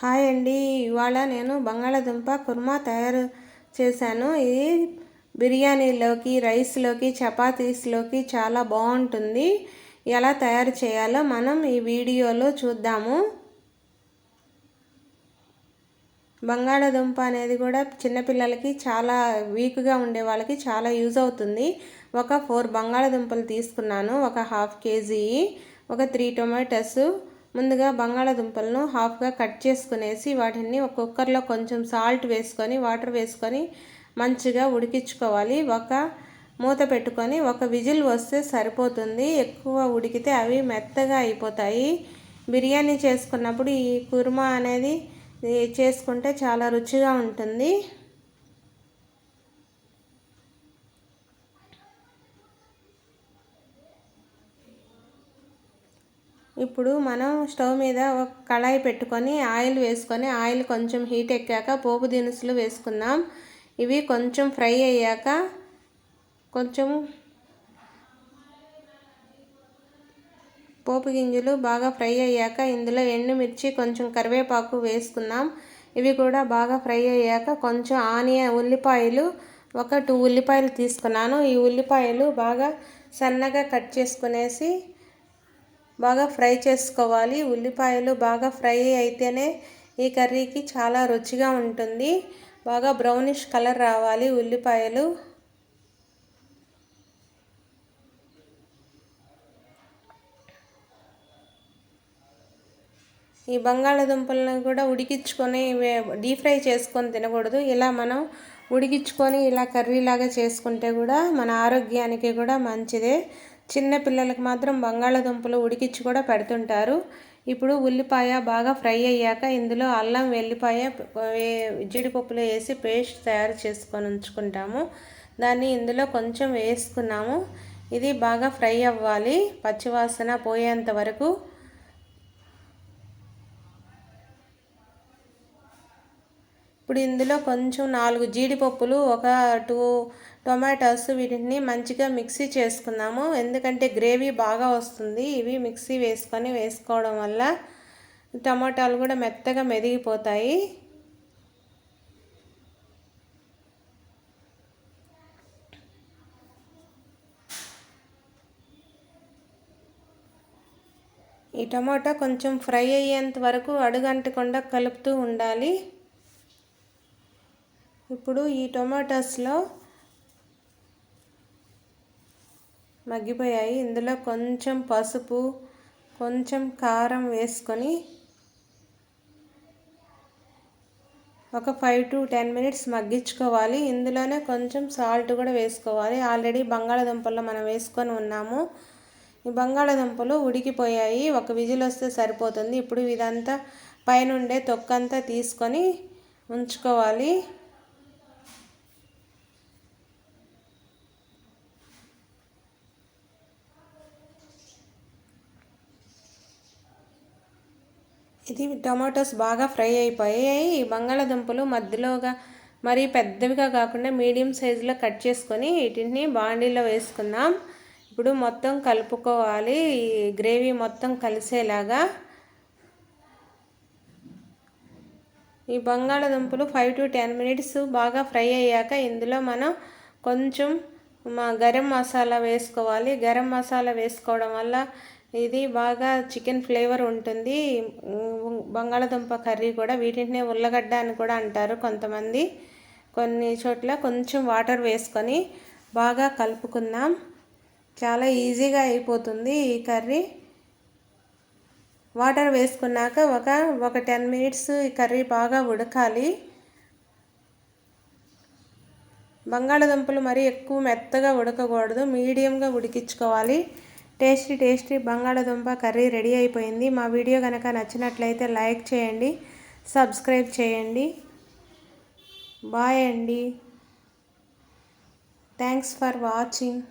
Hi అండి. ఇవాళ నేను బంగాళాదుంప కుర్మా తయారు చేశాను. ఇది బిర్యానీలోకి రైస్లోకి చపాతీస్లోకి చాలా బాగుంటుంది. ఎలా తయారు చేయాలో మనం ఈ వీడియోలో చూద్దాము. బంగాళాదుంప అనేది కూడా చిన్నపిల్లలకి చాలా వీక్గా ఉండే వాళ్ళకి చాలా యూజ్ అవుతుంది. ఒక ఫోర్ బంగాళాదుంపలు తీసుకున్నాను. ఒక హాఫ్ కేజీ ఒక త్రీ టొమాటోస్ ముందుగా బంగాళాదుంపలను హాఫ్గా కట్ చేసుకునేసి వాటిని ఒక కుక్కర్లో కొంచెం సాల్ట్ వేసుకొని వాటర్ వేసుకొని మంచిగా ఉడికించుకోవాలి. ఒక మూత పెట్టుకొని ఒక విజిల్ వస్తే సరిపోతుంది. ఎక్కువ ఉడికితే అవి మెత్తగా అయిపోతాయి. బిర్యానీ చేసుకున్నప్పుడు ఈ కుర్మా అనేది చేసుకుంటే చాలా రుచిగా ఉంటుంది. ఇప్పుడు మనం స్టవ్ మీద ఒక కళాయి పెట్టుకొని ఆయిల్ వేసుకొని ఆయిల్ కొంచెం హీట్ ఎక్కాక పోపు దినుసులు వేసుకుందాం. ఇవి కొంచెం ఫ్రై అయ్యాక కొంచెం పోపు గింజలు బాగా ఫ్రై అయ్యాక ఇందులో ఎండుమిర్చి కొంచెం కరివేపాకు వేసుకుందాం. ఇవి కూడా బాగా ఫ్రై అయ్యాక కొంచెం ఆనియ ఉల్లిపాయలు ఒక టూ ఉల్లిపాయలు తీసుకున్నాను. ఈ ఉల్లిపాయలు బాగా సన్నగా కట్ చేసుకునేసి బాగా ఫ్రై చేసుకోవాలి. ఉల్లిపాయలు బాగా ఫ్రై అయితేనే ఈ కర్రీకి చాలా రుచిగా ఉంటుంది. బాగా బ్రౌనిష్ కలర్ రావాలి ఉల్లిపాయలు. ఈ బంగాళాదుంపలను కూడా ఉడికించుకొని డీప్ ఫ్రై చేసుకొని తినకూడదు. ఇలా మనం ఉడికించుకొని ఇలా కర్రీలాగా చేసుకుంటే కూడా మన ఆరోగ్యానికి కూడా మంచిదే. చిన్న పిల్లలకు మాత్రం బంగాళాదుంపలు ఉడికించి కూడా పెడుతుంటారు. ఇప్పుడు ఉల్లిపాయ బాగా ఫ్రై అయ్యాక ఇందులో అల్లం వెల్లిపాయ జీడిపప్పులు వేసి పేస్ట్ తయారు చేసుకొని ఉంచుకుంటాము. దాన్ని ఇందులో కొంచెం వేసుకున్నాము. ఇది బాగా ఫ్రై అవ్వాలి. పచ్చివాసన పోయేంత వరకు ఇప్పుడు ఇందులో కొంచెం నాలుగు జీడిపప్పులు ఒక టూ టొమాటోస్ వీటిని మంచిగా మిక్సీ చేసుకుందాము. ఎందుకంటే గ్రేవీ బాగా వస్తుంది. ఇవి మిక్సీ వేసుకొని వేసుకోవడం వల్ల టమాటాలు కూడా మెత్తగా మెదిగిపోతాయి. ఈ టమాటా కొంచెం ఫ్రై అయ్యేంత వరకు అడుగంటకుండా కలుపుతూ ఉండాలి. ఇప్పుడు ఈ టొమాటోస్లో మగ్గిపోయాయి. ఇందులో కొంచెం పసుపు కొంచెం కారం వేసుకొని ఒక ఫైవ్ టు టెన్ మినిట్స్ మగ్గించుకోవాలి. ఇందులోనే కొంచెం సాల్ట్ కూడా వేసుకోవాలి. ఆల్రెడీ బంగాళాదుంపల్లో మనం వేసుకొని ఉన్నాము. ఈ బంగాళాదుంపలు ఉడికిపోయాయి. ఒక విజిల్ వస్తే సరిపోతుంది. ఇప్పుడు ఇదంతా పైనుండే తొక్కంతా తీసుకొని ఉంచుకోవాలి. ఇది టమాటోస్ బాగా ఫ్రై అయిపోయాయి. బంగాళాదుంపలు మధ్యలోగా మరీ పెద్దవిగా కాకుండా మీడియం సైజులో కట్ చేసుకొని వీటిని బాండీలో వేసుకుందాం. ఇప్పుడు మొత్తం కలుపుకోవాలి. గ్రేవీ మొత్తం కలిసేలాగా. ఈ బంగాళాదుంపలు ఫైవ్ టు టెన్ మినిట్స్ బాగా ఫ్రై అయ్యాక ఇందులో మనం కొంచెం మా గరం మసాలా వేసుకోవాలి. గరం మసాలా వేసుకోవడం వల్ల ఇది బాగా చికెన్ ఫ్లేవర్ ఉంటుంది. బంగాళదుంప కర్రీ కూడా వీటినే ఉల్లగడ్డ అని కూడా అంటారు కొంతమంది. కొన్ని చోట్ల కొంచెం వాటర్ వేసుకొని బాగా కలుపుకుందాం. చాలా ఈజీగా అయిపోతుంది ఈ కర్రీ. వాటర్ వేసుకున్నాక ఒక ఒక టెన్ మినిట్స్ ఈ కర్రీ బాగా ఉడకాలి. బంగాళదుంపలు మరీ ఎక్కువ మెత్తగా ఉడకకూడదు మీడియంగా ఉడికించుకోవాలి. టేస్టీ టేస్టీ బంగాళదుంప కర్రీ రెడీ అయిపోయింది. మా వీడియో కనుక నచ్చినట్లయితే లైక్ చేయండి సబ్స్క్రైబ్ చేయండి. బాయ్ అండి. Thanks for watching.